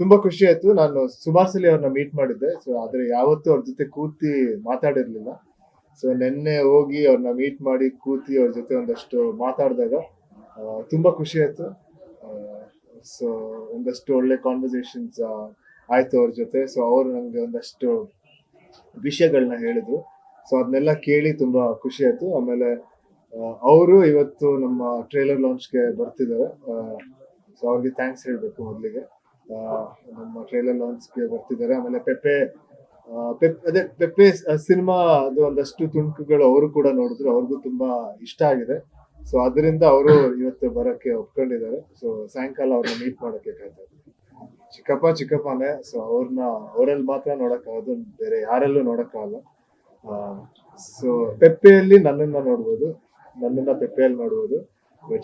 ತುಂಬಾ ಖುಷಿ ಆಯ್ತು. ನಾನು ಸುಮಾರು ಸಲ ಅವ್ರನ್ನ ಮೀಟ್ ಮಾಡಿದ್ದೆ. ಸೊ ಆದ್ರೆ ಯಾವತ್ತೂ ಅವ್ರ ಜೊತೆ ಕೂತಿ ಮಾತಾಡಿರ್ಲಿಲ್ಲ. ಸೊ ನಿನ್ನೆ ಹೋಗಿ ಅವ್ರನ್ನ ಮೀಟ್ ಮಾಡಿ ಕೂತಿ ಅವ್ರ ಜೊತೆ ಒಂದಷ್ಟು ಮಾತಾಡಿದಾಗ ತುಂಬಾ ಖುಷಿ ಆಯ್ತು. ಸೊ ಒಂದಷ್ಟು ಒಳ್ಳೆ ಕಾನ್ವರ್ಸೇಷನ್ಸ್ ಆಯ್ತು ಅವ್ರ ಜೊತೆ. ಸೊ ಅವರು ನಮ್ಗೆ ಒಂದಷ್ಟು ವಿಷಯಗಳನ್ನ ಹೇಳಿದ್ರು. ಸೊ ಅದನ್ನೆಲ್ಲ ಕೇಳಿ ತುಂಬಾ ಖುಷಿ ಆಯ್ತು. ಆಮೇಲೆ ಅವರು ಇವತ್ತು ನಮ್ಮ ಟ್ರೇಲರ್ ಲಾಂಚ್ಗೆ ಬರ್ತಿದ್ದಾರೆ. ಸೊ ಅವ್ರಿಗೆ ಥ್ಯಾಂಕ್ಸ್ ಹೇಳಬೇಕು ಮೊದಲಿಗೆ. ನಮ್ಮ ಟ್ರೇಲರ್ ಲಾಂಚ್ಗೆ ಬರ್ತಿದ್ದಾರೆ. ಆಮೇಲೆ ಪೆಪ್ಪೆ ಅದೇ ಪೆಪ್ಪೆ ಸಿನಿಮಾ ಅದು ಒಂದಷ್ಟು ತುಣುಕುಗಳು ಅವರು ಕೂಡ ನೋಡಿದ್ರು. ಅವ್ರಿಗೂ ತುಂಬಾ ಇಷ್ಟ ಆಗಿದೆ. ಸೊ ಅದರಿಂದ ಅವರು ಇವತ್ತು ಬರಕ್ಕೆ ಒಪ್ಕೊಂಡಿದ್ದಾರೆ. ಸೊ ಸಾಯಂಕಾಲ ಅವ್ರನ್ನ ಮೀಟ್ ಮಾಡಕ್ಕೆ ಕಾಯ್ತಾ ಚಿಕ್ಕಪ್ಪ, ಚಿಕ್ಕಪ್ಪನೇ ಸೊ ಅವ್ರನ್ನ, ಅವರಲ್ಲಿ ಮಾತ್ರ ನೋಡೋಕ್ಕಾಗೋದು ಬೇರೆ ಯಾರಲ್ಲೂ ನೋಡಕ್ಕಾಗಲ್ಲ ಸೊ ಪೆಪ್ಪೆಯಲ್ಲಿ ನನ್ನನ್ನ ನೋಡ್ಬೋದು. ನನ್ನನ್ನ ಪೆಪ್ಪೆಯಲ್ಲಿ ನೋಡ್ಬೋದು.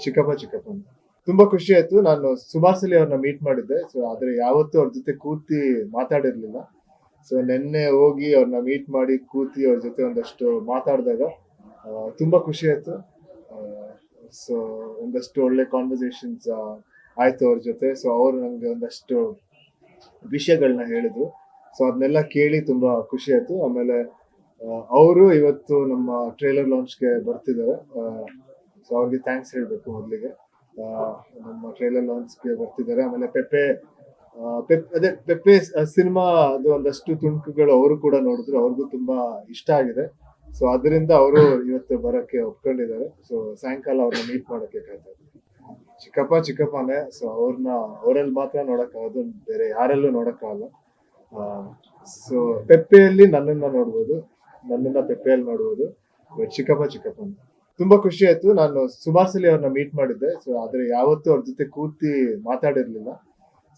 ಚಿಕ್ಕಪ್ಪ, ಚಿಕ್ಕಪ್ಪನ. ತುಂಬಾ ಖುಷಿ ಆಯ್ತು. ನಾನು ಸುಮಾರು ಅವ್ರನ್ನ ಮೀಟ್ ಮಾಡಿದ್ದೆ. ಸೊ ಆದ್ರೆ ಯಾವತ್ತೂ ಅವ್ರ ಜೊತೆ ಕೂತಿ ಮಾತಾಡಿರ್ಲಿಲ್ಲ. ಸೊ ನಿನ್ನೆ ಹೋಗಿ ಅವ್ರನ್ನ ಮೀಟ್ ಮಾಡಿ ಕೂತಿ ಅವ್ರ ಜೊತೆ ಒಂದಷ್ಟು ಮಾತಾಡಿದಾಗ ತುಂಬಾ ಖುಷಿ ಆಯ್ತು. ಸೊ ಒಂದಷ್ಟು ಒಳ್ಳೆ ಕಾನ್ವರ್ಸೇಷನ್ಸ್ ಆಯ್ತು ಅವ್ರ ಜೊತೆ. ಸೊ ಅವರು ನನಗೆ ಒಂದಷ್ಟು ವಿಷಯಗಳನ್ನ ಹೇಳಿದ್ರು. ಸೊ ಅದನ್ನೆಲ್ಲ ಕೇಳಿ ತುಂಬಾ ಖುಷಿ ಆಯ್ತು. ಆಮೇಲೆ ಅವರು ಇವತ್ತು ನಮ್ಮ ಟ್ರೇಲರ್ ಲಾಂಚ್ಗೆ ಬರ್ತಿದ್ದಾರೆ. ಸೊ ಅವ್ರಿಗೆ ಥ್ಯಾಂಕ್ಸ್ ಹೇಳಬೇಕು ಮೊದಲಿಗೆ. ನಮ್ಮ ಟ್ರೈಲರ್ ಲಾಂಚ್ಗೆ ಬರ್ತಿದ್ದಾರೆ. ಆಮೇಲೆ ಪೆಪ್ಪೆ ಅದೇ ಪೆಪ್ಪೆ ಸಿನಿಮಾ ಅದು ಒಂದಷ್ಟು ತುಣುಕುಗಳು ಅವರು ಕೂಡ ನೋಡಿದ್ರು. ಅವ್ರಿಗೂ ತುಂಬಾ ಇಷ್ಟ ಆಗಿದೆ. ಸೊ ಅದರಿಂದ ಅವರು ಇವತ್ತು ಬರಕ್ಕೆ ಒಪ್ಕೊಂಡಿದ್ದಾರೆ. ಸೊ ಸಾಯಂಕಾಲ ಅವ್ರನ್ನ ಮೀಟ್ ಮಾಡಕ್ಕೆ ಕಾಯ್ತಾ ಚಿಕ್ಕಪ್ಪ, ಚಿಕ್ಕಪ್ಪನೇ ಸೊ ಅವ್ರನ್ನ ಅವರಲ್ಲಿ ಮಾತ್ರ ನೋಡೋಕ್ಕಾಗೋದು ಬೇರೆ ಯಾರಲ್ಲೂ ನೋಡಕ್ಕಾಗಲ್ಲ ಸೊ ಪೆಪ್ಪೆಯಲ್ಲಿ ನನ್ನನ್ನ ನೋಡ್ಬೋದು. ನನ್ನನ್ನ ಪೆಪ್ಪೆಯಲ್ಲಿ ನೋಡ್ಬೋದು. ಚಿಕ್ಕಪ್ಪ, ಚಿಕ್ಕಪ್ಪನ. ತುಂಬಾ ಖುಷಿ ಆಯ್ತು. ನಾನು ಸಲ ಅವ್ರನ್ನ ಮೀಟ್ ಮಾಡಿದ್ದೆ. ಸೊ ಆದ್ರೆ ಯಾವತ್ತೂ ಅವ್ರ ಜೊತೆ ಕೂತಿ ಮಾತಾಡಿರ್ಲಿಲ್ಲ.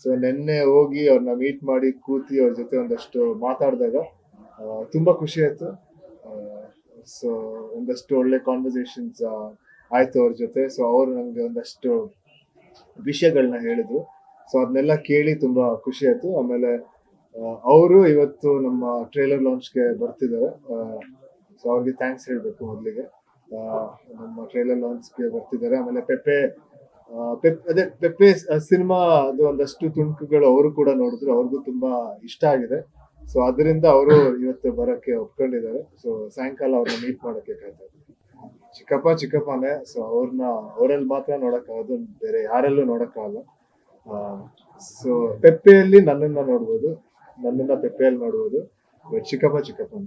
ಸೊ ನಿನ್ನೆ ಹೋಗಿ ಅವ್ರನ್ನ ಮೀಟ್ ಮಾಡಿ ಕೂತಿ ಅವ್ರ ಜೊತೆ ಒಂದಷ್ಟು ಮಾತಾಡಿದಾಗ ತುಂಬಾ ಖುಷಿ ಆಯ್ತು. ಸೊ ಒಂದಷ್ಟು ಒಳ್ಳೆ ಕಾನ್ವರ್ಸೇಷನ್ಸ್ ಆಯ್ತು ಅವ್ರ ಜೊತೆ. ಸೊ ಅವರು ನಂಗೆ ಒಂದಷ್ಟು ವಿಷಯಗಳನ್ನ ಹೇಳಿದ್ರು. ಸೊ ಅದನ್ನೆಲ್ಲ ಕೇಳಿ ತುಂಬಾ ಖುಷಿ ಆಯ್ತು. ಆಮೇಲೆ ಅವರು ಇವತ್ತು ನಮ್ಮ ಟ್ರೇಲರ್ ಲಾಂಚ್ಗೆ ಬರ್ತಿದ್ದಾರೆ. ಸೊ ಅವ್ರಿಗೆ ಥ್ಯಾಂಕ್ಸ್ ಹೇಳಬೇಕು ಮೊದಲಿಗೆ. ನಮ್ಮ ಟ್ರೈಲರ್ ಲಾಂಚ್ಗೆ ಬರ್ತಿದ್ದಾರೆ. ಆಮೇಲೆ ಪೆಪ್ಪೆ ಅದೇ ಪೆಪ್ಪೆ ಸಿನಿಮಾ ಅದು ಒಂದಷ್ಟು ತುಣುಕುಗಳು ಅವರು ಕೂಡ ನೋಡಿದ್ರು. ಅವ್ರಿಗೂ ತುಂಬಾ ಇಷ್ಟ ಆಗಿದೆ. ಸೊ ಅದರಿಂದ ಅವರು ಇವತ್ತು ಬರಕ್ಕೆ ಒಪ್ಕೊಂಡಿದ್ದಾರೆ. ಸೊ ಸಾಯಂಕಾಲ ಅವ್ರನ್ನ ಮೀಟ್ ಮಾಡಕ್ಕೆ ಕಾಯ್ತಾ ಚಿಕ್ಕಪ್ಪ, ಚಿಕ್ಕಪ್ಪನೇ. ಸೊ ಅವ್ರನ್ನ, ಅವರಲ್ಲಿ ಮಾತ್ರ ನೋಡೋಕ್ಕಾಗೋದು ಬೇರೆ ಯಾರಲ್ಲೂ ನೋಡಕ್ಕಾಗಲ್ಲ ಸೊ ಪೆಪ್ಪೆಯಲ್ಲಿ ನನ್ನನ್ನ ನೋಡ್ಬೋದು. ನನ್ನನ್ನ ಪೆಪ್ಪೆಯಲ್ಲಿ ನೋಡ್ಬೋದು. ಚಿಕ್ಕಪ್ಪ, ಚಿಕ್ಕಪ್ಪನ.